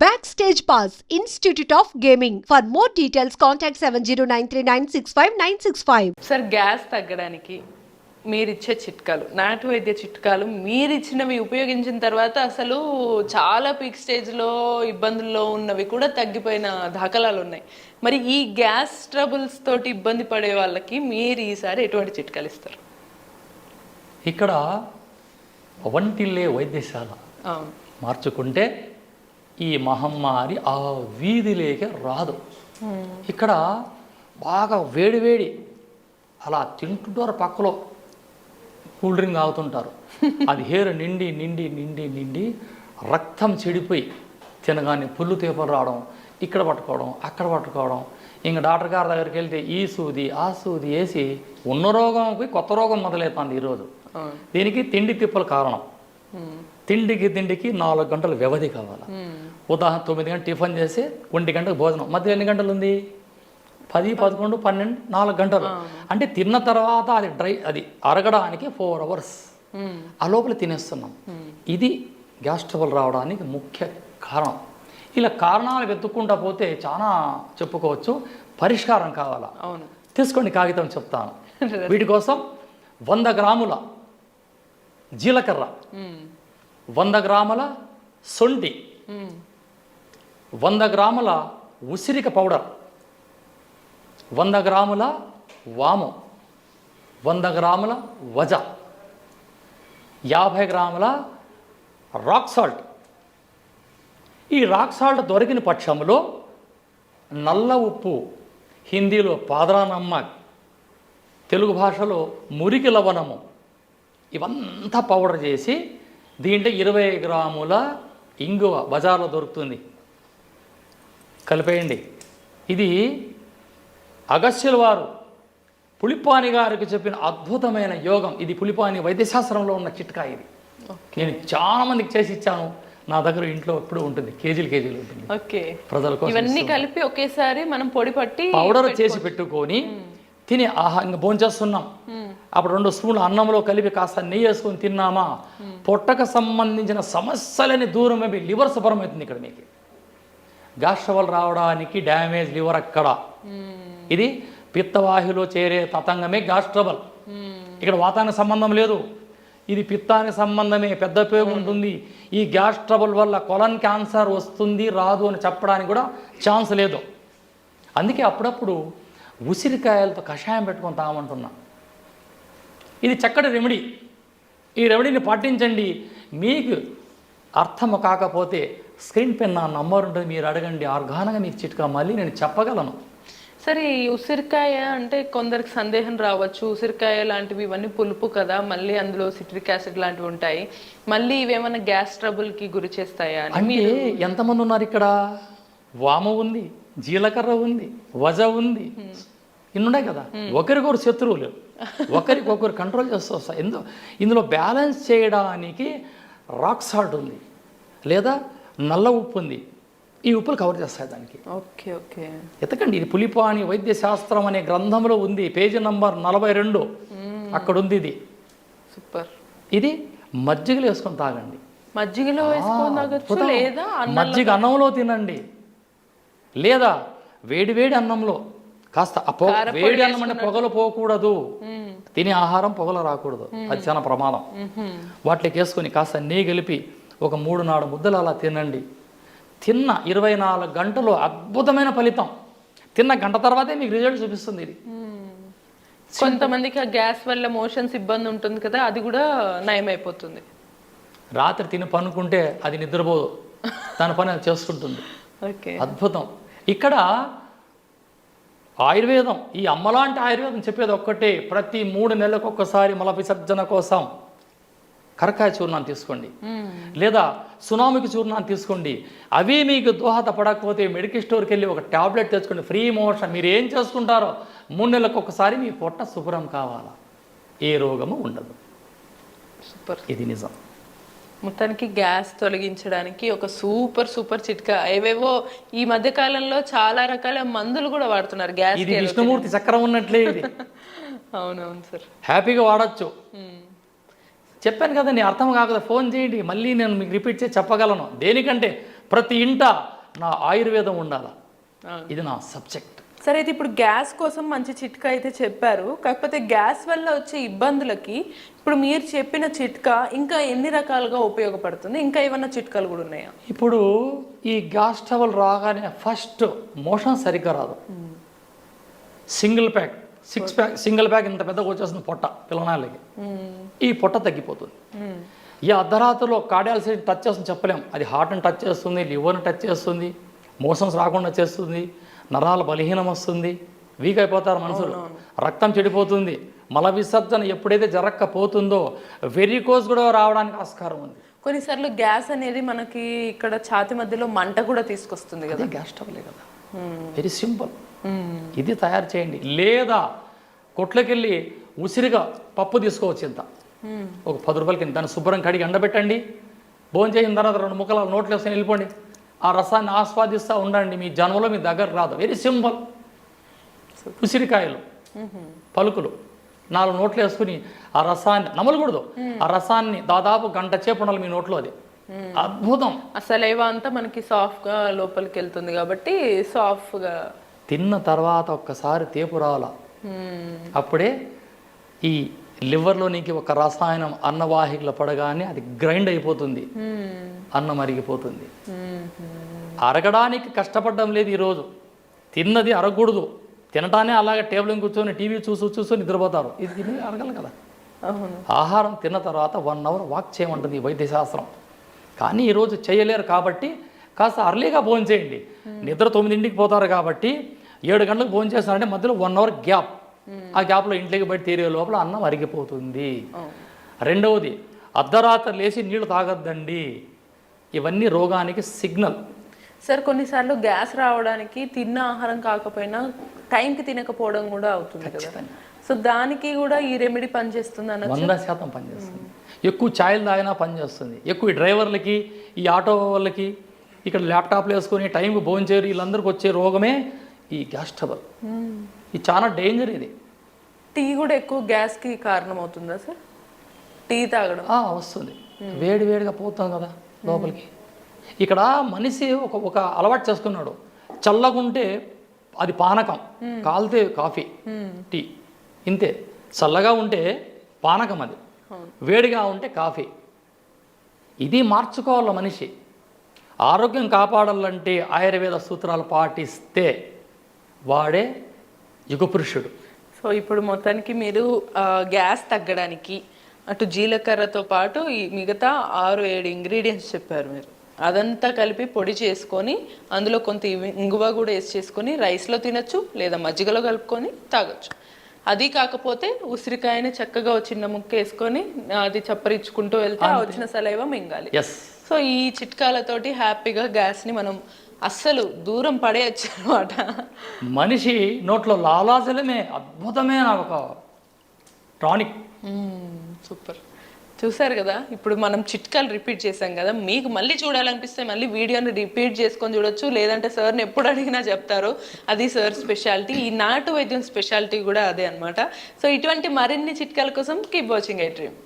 Backstage Pass, Institute of Gaming. For more details, contact 709396596. Sir gas తగ్గడానికి మీరిచ్చే చిట్కాలు నాటు వైద్య చిట్కాలు మీరిచ్చినవి ఉపయోగించిన తర్వాత అసలు చాలా పీక్ స్టేజ్లో ఇబ్బందుల్లో ఉన్నవి కూడా తగ్గిపోయిన దాఖలాలు ఉన్నాయి మరి ఈ గ్యాస్ ట్రబుల్స్ తోటి ఇబ్బంది పడే వాళ్ళకి మీరు ఈసారి ఎటువంటి చిట్కాలు ఇస్తారు ఇక్కడ వంటిల్లే వైద్యశాల అవును మార్చుకుంటే ఈ మహమ్మారి ఆ వీధిలోకి రాదు. ఇక్కడ బాగా వేడి వేడి అలా తింటుంటారు పక్కలో. Cool drink తాగుతుంటారు. అది హేరు నిండి నిండి నిండి నిండి రక్తం చెడిపోయి తినగానే పుల్లు తీపలు రావడం ఇక్కడ పట్టుకోవడం అక్కడ పట్టుకోవడం. ఇంక డాక్టర్ గారి దగ్గరికి వెళ్తే ఈ సూది ఆ సూది వేసి ఉన్న రోగం పోయి కొత్త రోగం మొదలవుతుంది ఈరోజు దీనికి తిండి తిప్పలు కారణం. తిండికి తిండికి నాలుగు గంటల వ్యవధి కావాలి. ఉదాహరణ తొమ్మిది గంటలు టిఫిన్ చేసి ఒంటి గంటకు భోజనం. మధ్య ఎన్ని గంటలు ఉంది? పది పదకొండు పన్నెండు నాలుగు గంటలు. అంటే తిన్న తర్వాత అది డ్రై అది అరగడానికి ఫోర్ అవర్స్. ఆ లోపల తినేస్తున్నాం. ఇది గ్యాస్ ట్రబుల్ రావడానికి ముఖ్య కారణం. ఇలా కారణాలు వెతుక్కుంటా పోతే చాలా చెప్పుకోవచ్చు. పరిష్కారం కావాలా? తీసుకోండి కాగితం చెప్తాను. వీటి కోసం వంద గ్రాముల జీలకర్ర. వంద గ్రాముల సొంటి. వంద గ్రాముల ఉసిరిక పౌడర్. వంద గ్రాముల వాము. వంద గ్రాముల వజ. యాభై గ్రాముల రాక్ సాల్ట్. ఈ రాక్ సాల్ట్ దొరికిన పక్షంలో నల్ల ఉప్పు హిందీలో పాదరానమ్మక్ తెలుగు భాషలో మురికి లవణము ఇవంతా పౌడర్ చేసి దీంట్లో ఇరవై గ్రాముల ఇంగువ బజార్లో దొరుకుతుంది. కలిపేయండి. ఇది అగస్త్యుల వారు పులిపాని గారికి చెప్పిన అద్భుతమైన యోగం. ఇది పులిపాని వైద్యశాస్త్రంలో ఉన్న చిట్కా ఇది. నేను చాలా మందికి చేసి ఇచ్చాను. నా దగ్గర ఇంట్లో ఎప్పుడూ ఉంటుంది. కేజీలు కేజీలు ఉంటుంది. ఓకే. ప్రజల కోసం ఇవన్నీ కలిపి ఒకేసారి మనం పొడి పట్టి పౌడర్ చేసి పెట్టుకొని తిని ఆహా ఇంకా భోంచేస్తున్నాం అప్పుడు రెండు స్పూన్లు అన్నంలో కలిపి కాస్త నెయ్యి వేసుకొని తిన్నామా? పొట్టకు సంబంధించిన సమస్యలని దూరం అయిపోయి లివర్ శుభ్రం అవుతుంది ఇక్కడ మీకు. గ్యాస్ ట్రబుల్ రావడానికి డ్యామేజ్ లివర్ అక్కడ. ఇది పిత్తవాహిలో చేరే తతంగమే గ్యాస్ ట్రబుల్. ఇక్కడ వాతావరణ సంబంధం లేదు. ఇది పిత్తానికి సంబంధమే పెద్ద ఉపయోగం ఉంటుంది. ఈ గ్యాస్ ట్రబుల్ వల్ల కొలన్ క్యాన్సర్ వస్తుంది రాదు అని చెప్పడానికి కూడా ఛాన్స్ లేదు. అందుకే అప్పుడప్పుడు ఉసిరికాయలతో కషాయం పెట్టుకొని తాగమంటున్నా. ఇది చక్కటి రెమెడీ. ఈ రెమెడీని పాటించండి. మీకు అర్థం కాకపోతే స్క్రీన్ పెన్ నా నంబర్ ఉంటుంది మీరు అడగండి. ఆర్గానంగా మీకు చిట్కా మళ్ళీ నేను చెప్పగలను. సరే ఈ ఉసిరికాయ అంటే కొందరికి సందేహం రావచ్చు. ఉసిరికాయ లాంటివి ఇవన్నీ పులుపు కదా మళ్ళీ అందులో సిట్రిక్ యాసిడ్ లాంటివి ఉంటాయి. మళ్ళీ ఇవేమన్నా గ్యాస్ ట్రబుల్కి గురి చేస్తాయా అని అంటే ఎంతమంది ఉన్నారు ఇక్కడ? వామ ఉంది జీలకర్ర ఉంది వజ ఉంది. ఇన్నున్నాయి కదా? ఒకరికొకరు శత్రువులు ఒకరికొకరు కంట్రోల్ చేస్తూ వస్తాయి. ఎందు ఇందులో బ్యాలెన్స్ చేయడానికి రాక్ సాల్ట్ ఉంది. లేదా నల్ల ఉప్పు ఉంది. ఈ ఉప్పులు కవర్ చేస్తాయి దానికి. Okay okay. ఎతకండి. ఇది పులిపాని వైద్య శాస్త్రం అనే గ్రంథంలో ఉంది. పేజీ నంబర్ నలభై రెండు. అక్కడ ఉంది ఇది. సూపర్. ఇది మజ్జిగలో వేసుకొని తాగండి. మజ్జిగలో వేసుకొని. లేదా మజ్జిగ అన్నంలో తినండి. లేదా వేడి వేడి అన్నంలో. కాస్త పొగ వేడి అన్నం అంటే పొగలు పోకూడదు. తినే ఆహారం పొగలు రాకూడదు. అది చాలా ప్రమాదం. వాటికి వేసుకొని కాస్త నెయ్యి కలిపి ఒక మూడు నాలుగు ముద్దలు అలా తినండి. తిన్న ఇరవై నాలుగు గంటలు అద్భుతమైన ఫలితం. తిన్న గంట తర్వాతే మీకు రిజల్ట్ చూపిస్తుంది ఇది. కొంతమందికి ఆ గ్యాస్ వల్ల మోషన్స్ ఇబ్బంది ఉంటుంది కదా అది కూడా నయం అయిపోతుంది రాత్రి తిని పనుకుంటే అది నిద్రపోదు. దాని పని అది చేసుకుంటుంది ఓకే. అద్భుతం. ఇక్కడ ఆయుర్వేదం ఈ అమ్మలాంటి ఆయుర్వేదం చెప్పేది ఒక్కటే ప్రతి మూడు నెలలకు ఒక్కసారి మల విసర్జన కోసం కరకాయ చూర్ణాన్ని తీసుకోండి. లేదా సునామికి చూర్ణాన్ని తీసుకోండి. అవి మీకు దోహదపడకపోతే మెడికల్ స్టోర్కి వెళ్ళి ఒక టాబ్లెట్ తెచ్చుకోండి. Free motion. మీరు ఏం చేసుకుంటారో మూడు నెలలకు ఒకసారి మీ పొట్ట శుభ్రం కావాలా? ఏ రోగము ఉండదు. సూపర్. ఇది నిజం. మొత్తానికి గ్యాస్ తొలగించడానికి ఒక సూపర్ సూపర్ చిట్కా. ఏవేవో ఈ మధ్య కాలంలో చాలా రకాల మందులు కూడా వాడుతున్నారు గ్యాస్ ఇది విష్ణుమూర్తి చక్రం ఉన్నట్లే ఇది. అవునవును సార్. హ్యాపీగా వాడచ్చు. చెప్పాను కదా నీ అర్థం కాకపోతే ఫోన్ చేయండి మళ్ళీ నేను మీకు రిపీట్ చేసి చెప్పగలను. దేనికంటే ప్రతి ఇంట నా ఆయుర్వేదం ఉండాలా. ఇది నా సబ్జెక్ట్. సరే అయితే ఇప్పుడు గ్యాస్ కోసం మంచి చిట్కా అయితే చెప్పారు. కాకపోతే గ్యాస్ వల్ల వచ్చే ఇబ్బందులకి ఇప్పుడు మీరు చెప్పిన చిట్కా ఇంకా ఎన్ని రకాలుగా ఉపయోగపడుతుంది? ఇంకా ఏమన్నా చిట్కాలు కూడా ఉన్నాయా? ఇప్పుడు ఈ గ్యాస్ ట్రబుల్ రాగానే ఫస్ట్ మోషన్ సరిగ్గా రాదు. Single pack six pack single pack ఇంత పెద్దగా వచ్చేస్తుంది పొట్ట పిల్లనాళ్ళకి ఈ పొట్ట తగ్గిపోతుంది. ఈ అర్ధరాత్రిలో కార్డియాలసిటీ టచ్ చేస్తుంది చెప్పలేం. అది హార్ట్ని టచ్ చేస్తుంది లివర్ని టచ్ చేస్తుంది మోషన్స్ రాకుండా చేస్తుంది. నరాల బలహీనం వస్తుంది వీక్ అయిపోతారు మనుషులు. రక్తం చెడిపోతుంది మల విసర్జన ఎప్పుడైతే జరగకపోతుందో వెరికోస్ కూడా రావడానికి ఆస్కారం ఉంది. కొన్నిసార్లు గ్యాస్ అనేది మనకి ఇక్కడ ఛాతి మధ్యలో మంట కూడా తీసుకొస్తుంది కదా. గ్యాస్ ట్రబులే కదా. వెరీ సింపుల్ ఇది తయారు చేయండి. లేదా కొట్లకెళ్ళి ఉసిరిగా పప్పు తీసుకోవచ్చు ఇంత. ఒక పది రూపాయలకి దాన్ని శుభ్రం కడిగి ఎండబెట్టండి. భోజనం చేసిన తర్వాత రెండు ముక్కలు నోట్లు వేసుకొని వెళ్ళిపోండి ఆ రసాన్ని ఆస్వాదిస్తూ ఉండండి మీ జన్మలో మీ దగ్గర రాదు. వెరీ సింపుల్ ఉసిరికాయలు పలుకులు నాలుగు నోట్లు వేసుకుని ఆ రసాన్ని నమలకూడదు. ఆ రసాన్ని దాదాపు గంట చేపు ఉండాలి మీ నోట్లో అది. అద్భుతం. అసలు అంతా మనకి సాఫ్ట్గా లోపలికి వెళ్తుంది కాబట్టి సాఫ్ట్గా తిన్న తర్వాత ఒక్కసారి తేపు రావాలా? అప్పుడే ఈ లివర్లో నీకు ఒక రసాయనం అన్నవాహికలో పడగానే అది గ్రైండ్ అయిపోతుంది. అన్నం అరిగిపోతుంది అరగడానికి కష్టపడడం లేదు ఈరోజు. తిన్నది అరగకూడదు. తినటానే అలాగే టేబుల్ కూర్చొని టీవీ చూసి చూసి నిద్రపోతారు. ఇది తిని అరగలు కదా. ఆహారం తిన్న తర్వాత వన్ అవర్ వాక్ చేయమంటుంది వైద్యశాస్త్రం. కానీ ఈరోజు చేయలేరు కాబట్టి కాస్త అర్లీగా భోజనం చేయండి నిద్ర తొమ్మిదింటికి పోతారు కాబట్టి ఏడు గంటలకు భోజనం చేస్తారంటే మధ్యలో వన్ అవర్ గ్యాప్. ఆ గ్యాప్లో ఇంట్లోకి బయట తీరే లోపల అన్నం అరిగిపోతుంది. రెండవది అర్ధరాత్రి లేచి నీళ్ళు తాగొద్దండి. ఇవన్నీ రోగానికి సిగ్నల్. సార్ కొన్నిసార్లు గ్యాస్ రావడానికి తిన్న ఆహారం కాకపోయినా టైంకి తినకపోవడం కూడా అవుతుంది కదా. సో దానికి కూడా ఈ రెమెడీ పనిచేస్తుంది అన్న వంద శాతం పనిచేస్తుంది. ఎక్కువ ఛాయలు తాగినా పనిచేస్తుంది. ఎక్కువ ఈ డ్రైవర్లకి ఈ ఆటో వాళ్ళకి ఇక్కడ ల్యాప్టాప్లు వేసుకొని టైంకి భోజనం చేయరు వీళ్ళందరికీ వచ్చే రోగమే ఈ గ్యాస్ ట్రబుల్. ఇది చాలా డేంజర్ ఇది. టీ కూడా ఎక్కువ గ్యాస్కి కారణం అవుతుందా సార్? టీ తాగడం. వస్తుంది. వేడి వేడిగా పోతాం కదా లోపలికి. ఇక్కడ మనిషి ఒక ఒక అలవాటు చేసుకున్నాడు. చల్లగుంటే అది పానకం. కాలితే కాఫీ టీ. ఇంతే. చల్లగా ఉంటే పానకం అది. వేడిగా ఉంటే కాఫీ. ఇది మార్చుకోవాలి మనిషి. ఆరోగ్యం కాపాడాలంటే ఆయుర్వేద సూత్రాలు పాటిస్తే వాడే యుగపురుషుడు. సో ఇప్పుడు మొత్తానికి మీరు గ్యాస్ తగ్గడానికి అటు జీలకర్రతో పాటు ఈ మిగతా ఆరు ఏడు ఇంగ్రీడియంట్స్ చెప్పారు మీరు. అదంతా కలిపి పొడి చేసుకొని అందులో కొంత ఇంగువ కూడా వేసి చేసుకొని రైస్లో తినొచ్చు లేదా మజ్జిగలో కలుపుకొని తాగొచ్చు. అది కాకపోతే ఉసిరికాయని చక్కగా చిన్న ముక్క వేసుకొని అది చప్పరించుకుంటూ వెళ్తే వచ్చిన సలైవ మింగాలి. సో ఈ చిట్కాలతోటి హ్యాపీగా గ్యాస్ని మనం అస్సలు దూరం పడేయచ్చు అనమాట మనిషి నోట్లో లాలాజలమే అద్భుతమైన ఒక టానిక్. సూపర్. చూసారు కదా ఇప్పుడు మనం చిట్కాలు రిపీట్ చేసాం కదా మీకు మళ్ళీ చూడాలనిపిస్తే మళ్ళీ వీడియోని రిపీట్ చేసుకొని చూడొచ్చు లేదంటే సార్ని ఎప్పుడు అడిగినా చెప్తారు. అది సార్ స్పెషాలిటీ ఈ నాటు వైద్యం స్పెషాలిటీ కూడా అదే అన్నమాట. సో ఇటువంటి మరిన్ని చిట్కాల కోసం కీప్ వాచింగ్ ఐ డ్రీమ్